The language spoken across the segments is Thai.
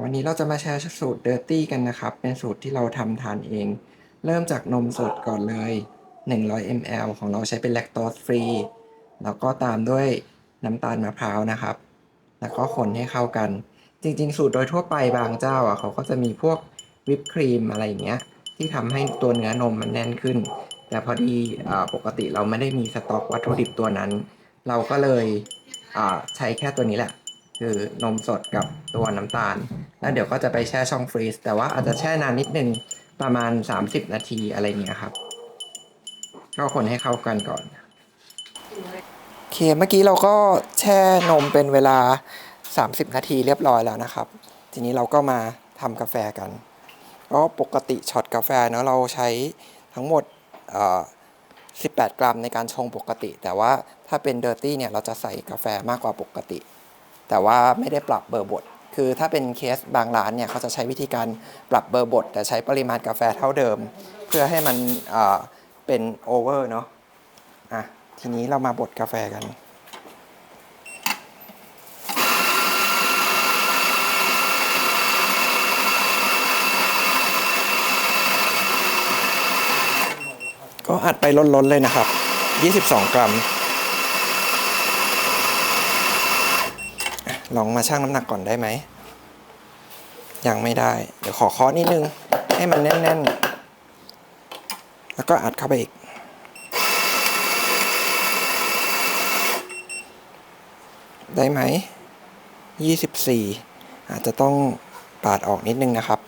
วันนี้เราจะมาแชร์สูตรเดอร์ตี้กันนะครับ เป็นสูตรที่เราทำทานเอง เริ่มจากนมสดก่อนเลย 100 ml ของเราใช้เป็นแลคโตสฟรี แล้วก็ตามด้วยน้ำตาลมะพร้าวนะครับ แล้วก็คนให้เข้ากัน จริง ๆ สูตรโดยทั่วไปบางเจ้าอะเขาก็จะมีพวกวิปครีมอะไรอย่างเงี้ย ที่ทำให้ตัวเนื้อนมมันแน่นขึ้น แต่พอดีอปกติเราไม่ได้มีสต็อกวัตถุดิบตัวนั้น เราก็เลยใช้แค่ตัวนี้แหละ คือนมสดกับตัวน้ำตาล แล้วเดี๋ยวก็จะไปแช่ช่องฟรีซแต่ว่าอาจจะแช่นานนิดนึงประมาณ 30 นาทีอะไรเงี้ยครับก็คนให้เข้ากันก่อนโอเคเมื่อกี้เราก็แช่นมเป็นเวลา 30 นาทีเรียบร้อยแล้วนะครับ ทีนี้เราก็มาทำกาแฟกันก็ปกติช็อตกาแฟเนาะเราใช้ทั้งหมดเอ่อ18 กรัมในการชงปกติ แต่ว่าถ้าเป็นเดอร์ตี้เนี่ยเราจะใส่กาแฟมากกว่าปกติ แต่ว่าไม่ได้ปรับเบอร์บดคือถ้าเป็นเคสบางร้านเนี่ยเขาจะใช้วิธีการปรับเบอร์บดแต่ใช้ปริมาณกาแฟเท่าเดิม เพื่อให้มันเป็นโอเวอร์เนาะอะทีนี้เรามาบดกาแฟกันก็อัดไปล้นๆเลยนะครับ 22 กรัม ลองมาชั่งน้ำหนักก่อนได้ไหม ยังไม่ได้ เดี๋ยวขอเคาะนิดนึง ให้มันแน่นๆ แล้วก็อัดเข้าไปอีก ได้ไหม 24 อาจจะต้องปาดออกนิดนึงนะครับ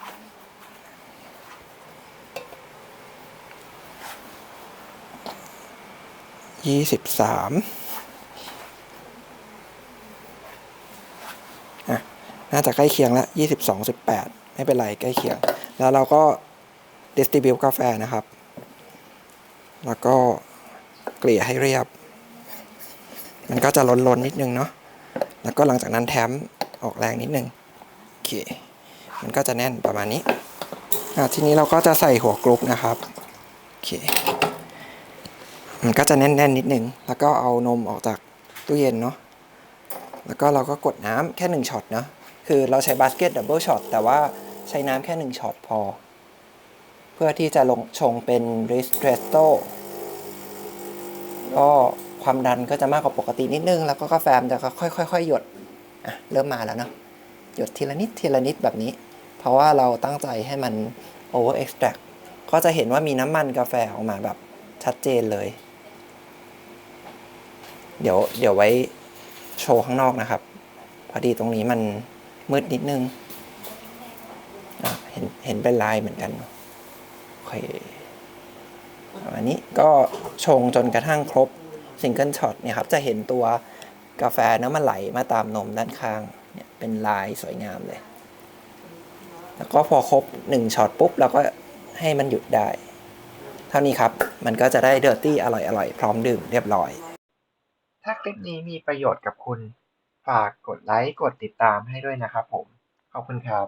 ยี่สิบสามอะ น่าจะใกล้เคียงแล้วยี่สิบสองสิบแปดไม่เป็นไรใกล้เคียง แล้วเราก็ distribute กาแฟนะครับ แล้วก็เกลี่ยให้เรียบ มันก็จะล้นๆนิดนึงเนาะแล้วก็หลังจากนั้นแถมออกแรงนิดนึงโอเคมันก็จะแน่นประมาณนี้อะทีนี้เราก็จะใส่หัวกรุ๊ปนะครับโอเคมันก็จะแน่นๆนิดนึง แล้วก็เอานมออกจากตู้เย็นเนาะแล้วก็เราก็กดน้ำแค่หนึ่งช็อตเนาะ คือเราใช้บาสเกตดับเบิลช็อตแต่ว่าใช้น้ำแค่หนึ่งช็อตพอ เพื่อที่จะลงชงเป็นริสเทรสโตก็ความดันก็จะมากกว่าปกตินิดนึง แล้วก็กาแฟมันจะค่อยๆๆหยดอะเริ่มมาแล้วเนาะหยดทีละนิดทีละนิดแบบนี้ เพราะว่าเราตั้งใจให้มัน over extract ก็จะเห็นว่ามีน้ำมันกาแฟออกมาแบบชัดเจนเลย เดี๋ยวเดี๋ยวไว้โชว์ข้างนอกนะครับ พอดีตรงนี้มัน มืดนิดนึงเห็นเห็นเป็นลายเหมือนกันโอเคประมาณนี้ก็ชงจนกระทั่งครบซิงเกิลช็อตเนี่ยครับ จะเห็นตัวกาแฟน้ำมันไหลมาตามนมด้านข้างเนี่ยเป็นลายสวยงามเลย แล้วก็พอครบหนึ่งช็อตปุ๊บเราก็ให้มันหยุดได้ เท่านี้ครับ มันก็จะได้เดอร์ตี้อร่อยๆ พร้อมดื่มเรียบร้อย ถ้าคลิปนี้มีประโยชน์กับคุณ ฝากกดไลค์กดติดตามให้ด้วยนะครับผม ขอบคุณครับ